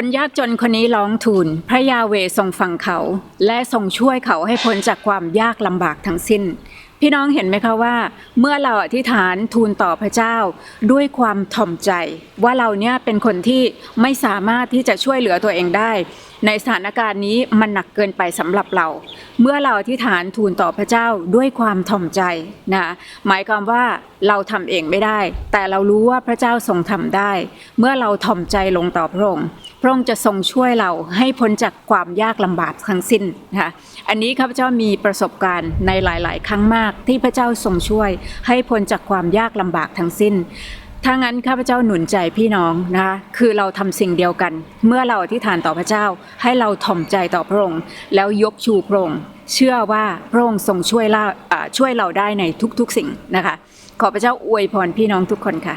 คนยากจนคนนี้ร้องทูลพระยาเวทรงฟังเขา และทรงช่วยเขาให้พ้นจากความยากลำบากทั้งสิ้น พี่น้องเห็นไหมคะว่า เมื่อเราอธิษฐานทูลต่อพระเจ้าด้วยความถ่อมใจ ว่าเราเนี่ยเป็นคนที่ไม่สามารถที่จะช่วยเหลือตัวเองได้ ในสถานการณ์นี้มันหนักเกินไปสำหรับเรา เมื่อเราอธิษฐานทูลต่อพระเจ้าด้วยความถ่อมใจนะหมายความว่าเราทำเองไม่ได้ แต่เรารู้ว่าพระเจ้าทรงทำได้ เมื่อเราถ่อมใจลงต่อพระองค์พระองค์จะทรงช่วยเราให้พ้นจากความยากลำบากทั้งสิ้นนะคะอันนี้ข้าพเจ้ามีประสบการณ์ในหลาย ๆ ครั้งมากที่พระเจ้าทรงช่วย ให้พ้นจากความยากลำบากทั้งสิ้นถ้างั้นข้าพเจ้าหนุนใจพี่น้องนะคะคือเราทำสิ่งเดียวกัน เมื่อเราอธิษฐานต่อพระเจ้า ให้เราถ่อมใจต่อพระองค์ แล้วยกชูพระองค์เชื่อว่าพระองค์ทรงช่วยเราอ่าช่วยเราได้ในทุกๆสิ่งนะคะ ขอพระเจ้าอวยพรพี่น้องทุกคนค่ะ